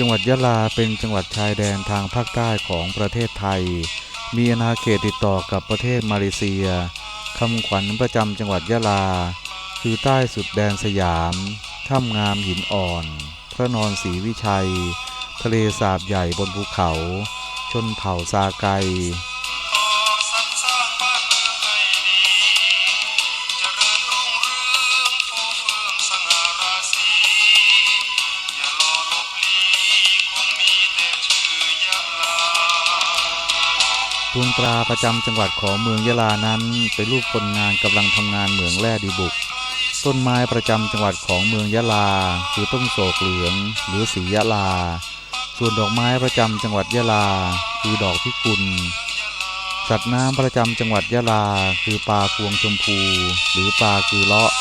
จังหวัดยะลาเป็นจังหวัดชายแดนทางภาคใต้ของประเทศไทย มีอาณาเขตติดต่อกับประเทศมาเลเซียคำขวัญประจำจังหวัดยะลา คือใต้สุดแดนสยามถ้ำงามหินอ่อน พระนอนศรีวิชัย ทะเลสาบใหญ่บนภูเขา ชนเผ่าซาไก วงตราประจำจังหวัดของเมืองยะลานั้น เป็นรูปคนงานกำลังทำงานเหมืองแร่ดีบุก ต้นไม้ประจำจังหวัดของเมืองยะลา คือต้นโศกเหลือง หรือสียะลา ส่วนดอกไม้ประจำจังหวัดยะลา คือดอกพิกุล สัตว์น้ำประจำจังหวัดยะลา คือปลาพวงชมพู หรือปลาคือเลาะ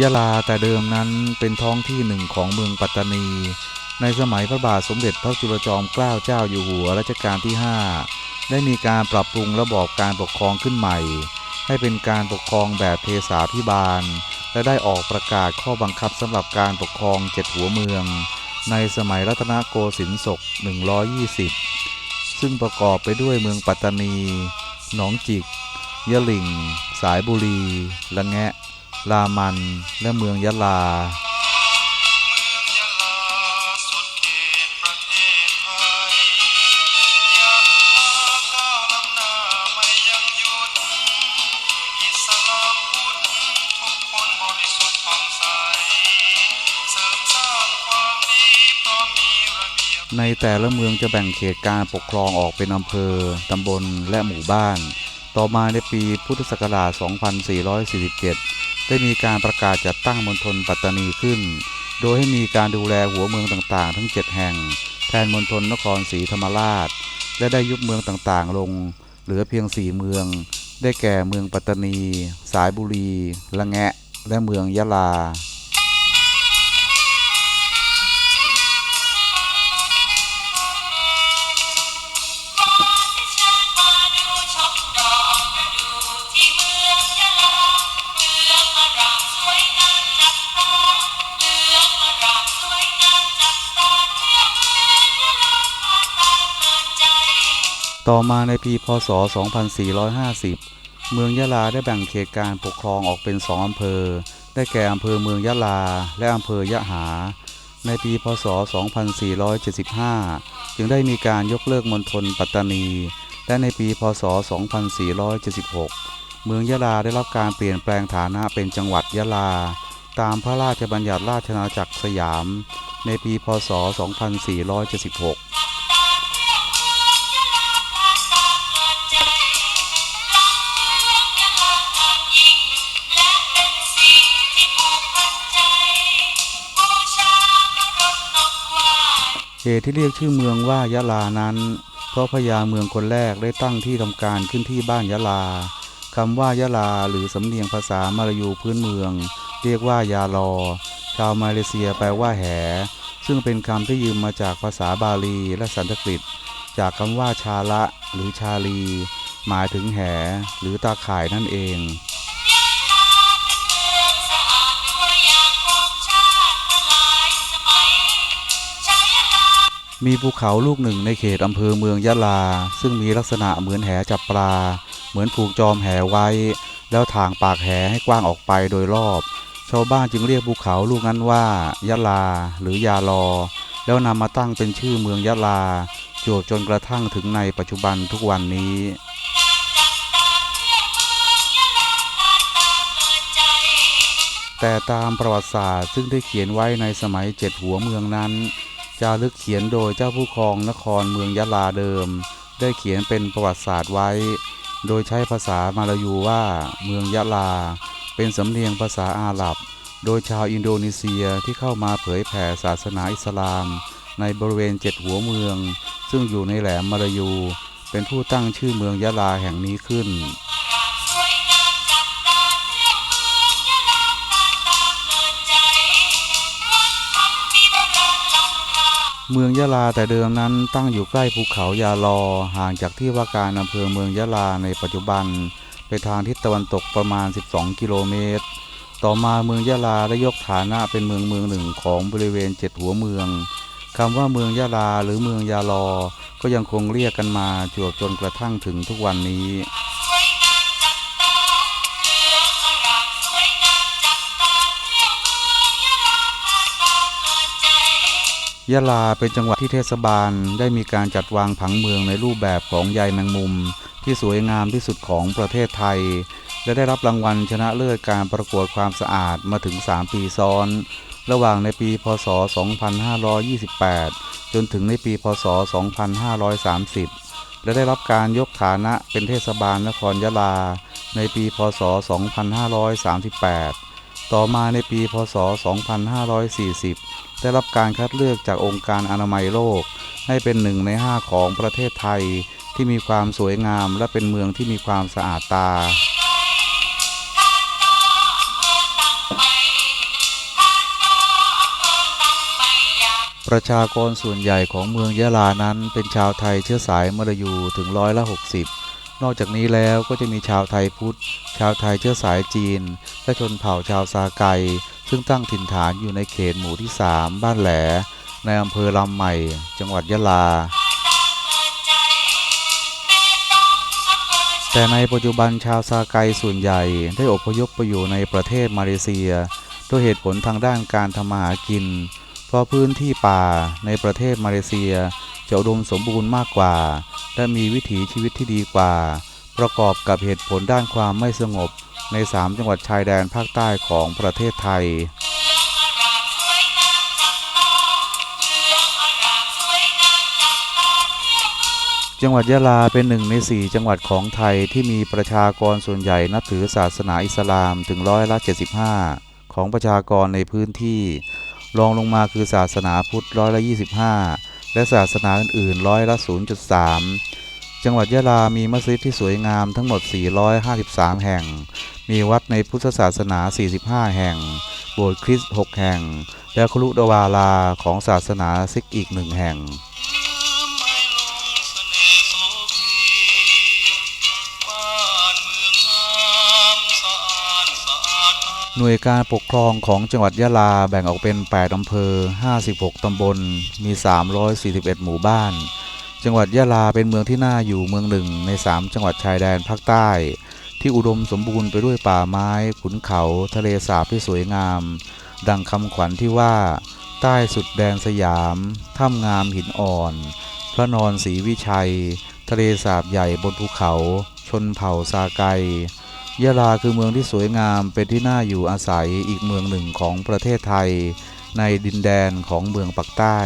ยะลาแต่เดิมนั้นเป็นท้องที่หนึ่งของเมืองปัตตานี ในสมัยพระบาทสมเด็จพระจุลจอมเกล้าเจ้าอยู่หัวรัชกาลที่ 5 ได้มีการปรับปรุงระบอบการปกครองขึ้นใหม่ ให้เป็นการปกครองแบบเทสาพิบาล และได้ออกประกาศข้อบังคับสำหรับการปกครองเจ็ดหัวเมือง ในสมัยรัตนโกสินทร์ศก 120 ซึ่งประกอบไปด้วยเมืองปัตตานี หนองจิก ยะหลิ่ง สายบุรี ละแงะ ลามันและเมืองยะลา ในแต่ละเมืองจะแบ่งเขตการปกครองออกเป็นอำเภอ ตำบล และหมู่บ้าน ต่อมาในปีพุทธศักราช 2447 ได้มีการประกาศจัดตั้งมณฑลปัตตานีขึ้น โดยให้มีการดูแลหัวเมืองต่างๆ ทั้ง 7 แห่ง แทนมณฑลนครศรีธรรมราช และได้ยุบเมืองต่างๆ ลง เหลือเพียง 4 เมือง ได้แก่เมืองปัตตานี สายบุรี ละแงะ และเมืองยะลา ต่อมาในปีพศ 2450 เมืองยะลาได้แบ่งเขตการปกครองออกเป็นสองอำเภอ ได้แก่อำเภอเมืองยะลา และอำเภอยะหา ในปีพศ 2475 จึงได้มีการยกเลิกมณฑลปัตตานี และในปีพศ 2476 เมืองยะลาได้รับการเปลี่ยนแปลงฐานะเป็นจังหวัดยะลา ตามพระราชบัญญัติราชอาณาจักรสยาม ในปีพศ 2476 เหตุที่เรียกชื่อเมืองว่ายะลานั้น เพราะพญาเมืองคนแรกได้ตั้งที่ทำการขึ้นที่บ้านยะลาคำว่ายะลาหรือสำเนียงภาษามลายูพื้นเมือง เรียกว่ายาลอ ชาวมาเลเซียแปลว่าแห ซึ่งเป็นคำที่ยืมมาจากภาษาบาลีและสันสกฤต จากคำว่าชาละ หรือชาลี หมายถึงแห หรือตาข่ายนั่นเอง มีภูเขาลูกหนึ่งในเขตอำเภอเมืองยะลา ซึ่งมีลักษณะเหมือนแหจับปลา เหมือนผูกจอมแหไว้ แล้วถางปากแหให้กว้างออกไปโดยรอบ ชาวบ้านจึงเรียกภูเขาลูกนั้นว่ายะลา หรือยาลอ แล้วนำมาตั้งเป็นชื่อเมืองยะลาจวบจนกระทั่งถึงในปัจจุบันทุกวันนี้แต่ตามประวัติศาสตร์ซึ่งได้เขียนไว้ในสมัยเจ็ดหัวเมืองนั้น จารึกเขียนโดยเจ้าผู้ครองนครเมืองยะลาเดิม ได้เขียนเป็นประวัติศาสตร์ไว้ โดยใช้ภาษามาลายูว่าเมืองยะลา เป็นสำเนียงภาษาอาหรับ โดยชาวอินโดนีเซียที่เข้ามาเผยแผ่ศาสนาอิสลาม ในบริเวณเจ็ดหัวเมือง ซึ่งอยู่ในแหลมมาลายู เป็นผู้ตั้งชื่อเมืองยะลาแห่งนี้ขึ้น เมืองยะลาแต่เดิมนั้นตั้งอยู่ใกล้ภูเขายาลอห่างจากที่ว่าการอำเภอเมืองยะลาในปัจจุบัน ไปทางทิศตะวันตกประมาณ 12 กิโลเมตร ต่อมาเมืองยะลาได้ยกฐานะเป็นเมืองเมืองหนึ่งของบริเวณเจ็ดหัวเมืองคำว่าเมืองยะลาหรือเมืองยาลอ ก็ยังคงเรียกกันมาจวบจนกระทั่งถึงทุกวันนี้ ยะลาเป็นจังหวัดที่เทศบาลได้มีการจัดวางผังเมืองในรูปแบบของใยแมงมุม ที่สวยงามที่สุดของประเทศไทย และได้รับรางวัลชนะเลิศการประกวดความสะอาดมาถึง 3 ปีซ้อน ระหว่างในปี พศ 2528 จนถึงในปี พศ 2530 และได้รับการยกฐานะเป็นเทศบาลนครยะลา ในปี พศ 2538 ต่อมาในปีพศ 2540 ได้รับการคัดเลือกจากองค์การอนามัยโลก ให้เป็นหนึ่งในห้าของประเทศไทย ที่มีความสวยงามและเป็นเมืองที่มีความสะอาดตาปท่านต่ออำเภอตั้งไปอยากประชากรส่วนใหญ่ของเมืองยะลานั้นเป็นชาวไทยเชื้อสายมลายูถึงร้อยละ 60 นอกจากนี้แล้วก็จะมีชาวไทยพุทธ ชาวไทยเชื้อสายจีน และชนเผ่าชาวซาไก ซึ่งตั้งถิ่นฐานอยู่ในเขตหมู่ที่ 3 บ้านแหล ในอำเภอลำใหม่ จังหวัดยะลา แต่ในปัจจุบันชาวซาไกส่วนใหญ่ได้อพยพไปอยู่ในประเทศมาเลเซีย ด้วยเหตุผลทางด้านการทำมาหากิน เพราะพื้นที่ป่าในประเทศมาเลเซียจะอุดมสมบูรณ์มากกว่า และมีวิถีชีวิตที่ดีกว่า ประกอบกับเหตุผลด้านความไม่สงบใน 3 จังหวัดชายแดนภาคใต้ของประเทศไทยจังหวัดยะลาเป็นหนึ่งใน 4 จังหวัดของไทยที่มีประชากรส่วนใหญ่นับถือศาสนาอิสลามถึงร้อยละ 75 ของประชากรในพื้นที่ รองลงมาคือศาสนาพุทธร้อยละ25 และศาสนาอื่นๆร้อยละ 0.3 จังหวัดยะลามีมัสยิดที่สวยงามทั้งหมด 453 แห่ง มีวัดในพุทธศาสนา 45 แห่ง โบสถ์คริสต์ 6 แห่ง และครุดวาลาของศาสนาซิกอีกหนึ่งแห่ง หน่วยการปกครองของจังหวัดยะลาแบ่งออกเป็น 8 อำเภอ 56 ตำบล มี 341 หมู่บ้าน จังหวัดยะลาเป็นเมืองที่น่าอยู่เมืองหนึ่งใน 3 จังหวัดชายแดนภาคใต้ ที่อุดมสมบูรณ์ไปด้วยป่าไม้ ขุนเขา ทะเลสาบที่สวยงาม ดังคำขวัญที่ว่า ใต้สุดแดนสยาม ถ้ำงามหินอ่อน พระนอนศรีวิชัย ทะเลสาบใหญ่บนภูเขา ชนเผ่าซาไก ยะลาคือเมืองที่สวยงามเป็นที่น่าอยู่อาศัยอีกเมืองหนึ่งของประเทศไทย ในดินแดนของเมืองปักใต้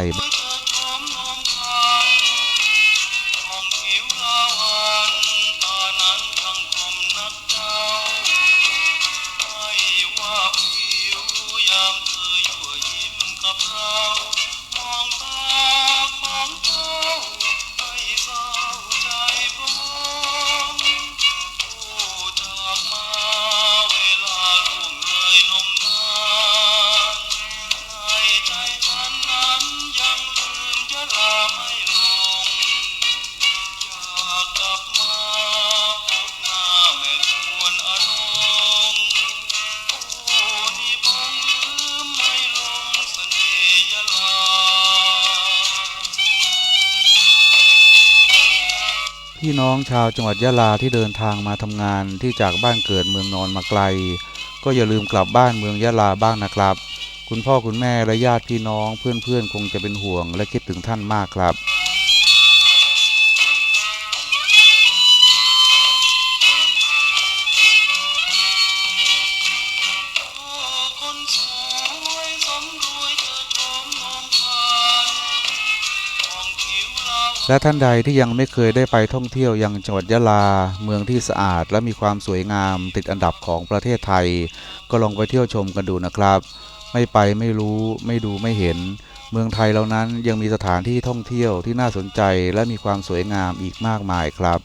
พี่น้องชาวจังหวัดยะลาที่เดินทางมาทำงานที่จากบ้านเกิดเมืองนอนมาไกล ก็อย่าลืมกลับบ้านเมืองยะลาบ้างนะครับ คุณพ่อคุณแม่และญาติพี่น้องเพื่อนๆคงจะเป็นห่วงและคิดถึงท่านมากครับ และท่านใดที่ยังไม่เคยได้ไปท่องเที่ยวยังจังหวัดยะลา เมืองที่สะอาด และมีความสวยงามติดอันดับของประเทศไทย ก็ลองไปเที่ยวชมกันดูนะครับ ไม่ไปไม่รู้ไม่ดูไม่เห็น เมืองไทยเรานั้นยังมีสถานที่ท่องเที่ยวที่น่าสนใจและมีความสวยงามอีกมากมายครับ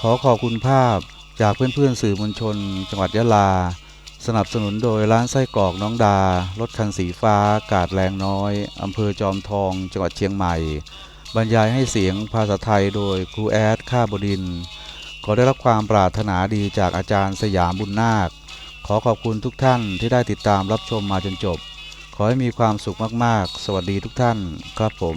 ขอขอบคุณภาพจากเพื่อนๆสื่อมวลชน จังหวัดยะลา สนับสนุนโดยร้านไส้กรอกน้องดา รถคันสีฟ้ากาดแรงน้อย อำเภอจอมทอง จังหวัดเชียงใหม่ บรรยายให้เสียงภาษาไทยโดยครูแอดค่าบดิน ขอได้รับความปรารถนาดีจากอาจารย์สยามบุญนาค ขอขอบคุณทุกท่านที่ได้ติดตามรับชมมาจนจบ ขอให้มีความสุขมาก ๆ สวัสดีทุกท่านครับผม